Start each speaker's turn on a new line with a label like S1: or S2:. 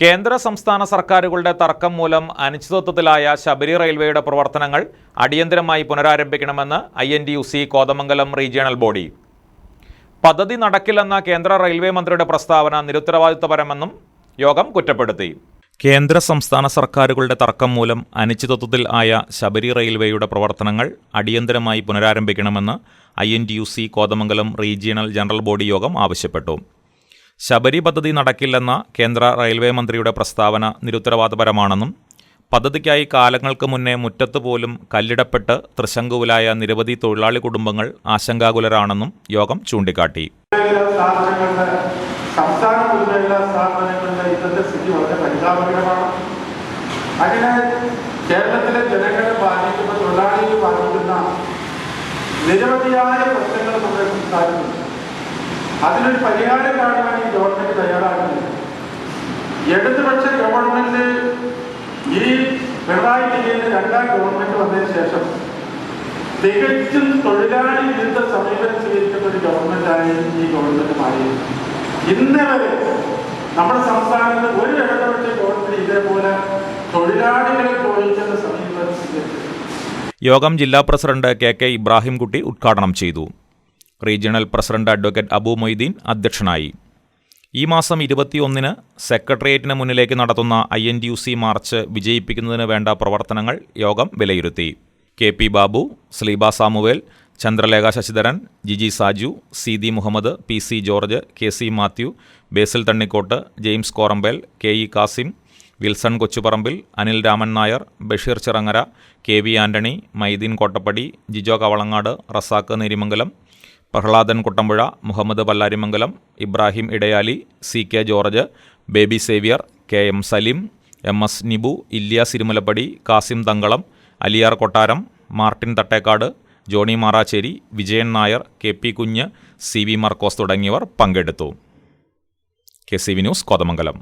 S1: കേന്ദ്ര സംസ്ഥാന സർക്കാരുകളുടെ തർക്കം മൂലം അനിശ്ചിതത്വത്തിലായ ശബരി റെയിൽവേയുടെ പ്രവർത്തനങ്ങൾ അടിയന്തരമായി പുനരാരംഭിക്കണമെന്ന് I N T U C Kothamangalam regional body. പദ്ധതി നടക്കില്ലെന്ന കേന്ദ്ര റെയിൽവേ മന്ത്രിയുടെ പ്രസ്താവന നിരുത്തരവാദിത്വപരമെന്നും യോഗം കുറ്റപ്പെടുത്തി. കേന്ദ്ര സംസ്ഥാന സർക്കാരുകളുടെ തർക്കം മൂലം അനിശ്ചിതത്വത്തിൽ ആയ ശബരി റെയിൽവേയുടെ പ്രവർത്തനങ്ങൾ അടിയന്തരമായി പുനരാരംഭിക്കണമെന്ന് I N T U C Kothamangalam regional general body യോഗം ആവശ്യപ്പെട്ടു. ശബരി പദ്ധതി നടക്കില്ലെന്ന കേന്ദ്ര റെയിൽവേ മന്ത്രിയുടെ പ്രസ്താവന നിരുത്തരവാദപരമാണെന്നും പദ്ധതിക്കായി കാലങ്ങൾക്ക് മുന്നേ മുറ്റത്ത് പോലും കല്ലിടപ്പെട്ട് തൃശങ്കുവിലായ നിരവധി തൊഴിലാളി കുടുംബങ്ങൾ ആശങ്കാകുലരാണെന്നും യോഗം ചൂണ്ടിക്കാട്ടി.
S2: കേരളത്തിലെ ജനങ്ങളെ ബാധിക്കുന്ന തൊഴിലാളികളെ ബാധിക്കുന്ന നിരവധിയായ പ്രശ്നങ്ങൾ നമ്മുടെ സംസ്ഥാനത്തുണ്ട്. അതിനൊരു പരിഹാരം കാണുവാൻ ഈ ഗവൺമെന്റ് തയ്യാറാകുന്നില്ല. ഇടതുപക്ഷ ഗവൺമെന്റ് ഈ പിണറായി വിജയന്റെ രണ്ടാം ഗവൺമെന്റ് വന്നതിന് ശേഷം തികച്ചും തൊഴിലാളി വിരുദ്ധ സമീപനം സ്വീകരിക്കുന്ന ഒരു ഗവൺമെന്റായി ഈ ഗവൺമെന്റ് മാറി ഇന്ന് നമ്മുടെ സംസ്ഥാനത്ത് ഒരു ഇടതുപക്ഷ ഗവൺമെന്റ് ഇതേപോലെ തൊഴിലാളികളെ തൊഴിക്കുന്ന സമീപനം സ്വീകരിച്ചു
S1: യോഗം ജില്ലാ പ്രസിഡന്റ് കെ കെ ഇബ്രാഹിംകുട്ടി ഉദ്ഘാടനം ചെയ്തു. Regional president advocate Abu Moideen അധ്യക്ഷനായി. ഈ മാസം ഇരുപത്തിയൊന്നിന് സെക്രട്ടേറിയറ്റിന് മുന്നിലേക്ക് നടത്തുന്ന I N T U C march വിജയിപ്പിക്കുന്നതിന് വേണ്ട പ്രവർത്തനങ്ങൾ യോഗം വിലയിരുത്തി. K P Babu Sleeba Samuel Chandralekha Sasidharan Jiji Saju C D Muhammad P C George K C Mathew Basil Thannikottu James Korambel K E Kasim Wilson Kochuparambil Anil Raman Nair Basheer Chirangara K V Antony Maideen Kottappady Jijo Kavalangad Razak Nerimangalam Prahladan Kuttampuzha Muhammad Pallarimangalam Ibrahim Edayali C K George Baby Xavier K M Saleem M S Nibu Ilyas Irumalappady Kasim Thankalam Aliyar Kottaram Martin Thattekkad Johnny Maracherry Vijayan Nair K P Kunju C V Markose തുടങ്ങിയവർ പങ്കെടുത്തു. K C V news Kothamangalam.